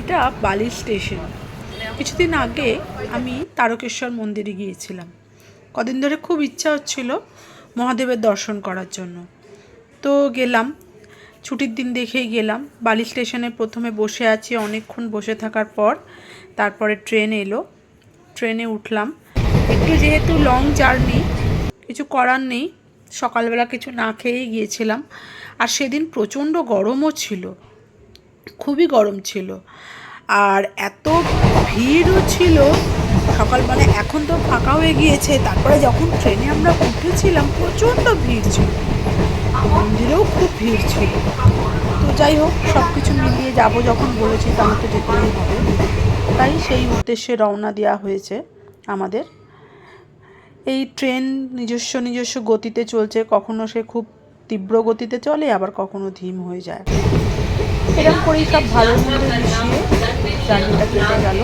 এটা বালি স্টেশন। কিছুদিন আগে আমি তারকেশ্বর মন্দিরে গিয়েছিলাম। কদিন ধরে খুব ইচ্ছা হচ্ছিল মহাদেবের দর্শন করার জন্য। তো গেলাম, ছুটির দিন দেখেই গেলাম। বালি স্টেশনে প্রথমে বসে আছি, অনেকক্ষণ বসে থাকার পর তারপরে ট্রেন এলো। ট্রেনে উঠলাম। একটু যেহেতু লং জার্নি কিছু করার নেই। সকালবেলা কিছু না খেয়েই গিয়েছিলাম। আর সেদিন প্রচণ্ড গরমও ছিল। খুবই গরম ছিল। আর এত ভিড়ও ছিল সকাল মানে এখন তো ফাঁকা হয়ে গিয়েছে। তারপরে যখন ট্রেনে আমরা উঠেছিলাম, প্রচণ্ড ভিড় ছিল। মন্দিরেও খুব ভিড় ছিল। তো যাই হোক সব কিছু মিলিয়ে যাব যখন বলেছি, তাহলে তো যেতেই হবে। তাই সেই উদ্দেশ্যে রওনা দেওয়া হয়েছে আমাদের। এই ট্রেন নিজস্ব নিজস্ব গতিতে চলছে, কখনো সে খুব তীব্র গতিতে চলে, আবার কখনো ধীম হয়ে যায়। এরকম করেই সব ভালো মিশিয়ে জার্নিটা কেটে গেল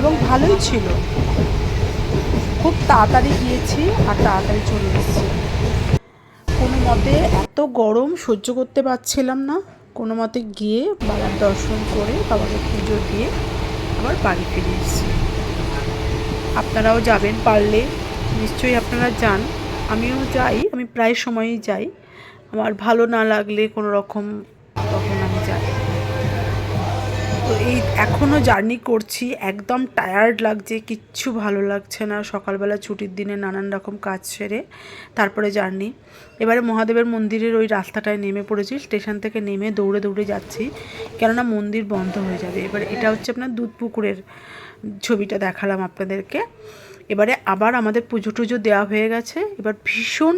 এবং ভালোই ছিল। খুব তাড়াতাড়ি গিয়েছি আর তাড়াতাড়ি চলে এসেছি। কোনো মতে এত গরম সহ্য করতে পারছিলাম না। কোনো মতে গিয়ে বাবার দর্শন করে, বাবাকে পুজো দিয়ে আবার বাড়ি ফিরে এসেছি। আপনারাও যাবেন পারলে। নিশ্চয়ই আপনারা যান। আমিও যাই, আমি প্রায় সময়ই যাই। আমার ভালো না লাগলে কোনো রকম তখন আমি যাই। তো এই এখনও জার্নি করছি, একদম টায়ার্ড লাগছে, কিচ্ছু ভালো লাগছে না। সকালবেলা ছুটির দিনে নানান রকম কাজ সেরে তারপরে জার্নি। এবারে মহাদেবের মন্দিরের ওই রাস্তাটায় নেমে পড়েছি, স্টেশন থেকে নেমে দৌড়ে দৌড়ে যাচ্ছি। কেননা মন্দির বন্ধ হয়ে যাবে। এবার এটা হচ্ছে আপনার দুধ পুকুরের ছবিটা দেখালাম আপনাদেরকে। এবারে আবার আমাদের পুজো টুজো দেওয়া হয়ে গেছে। এবার ভীষণ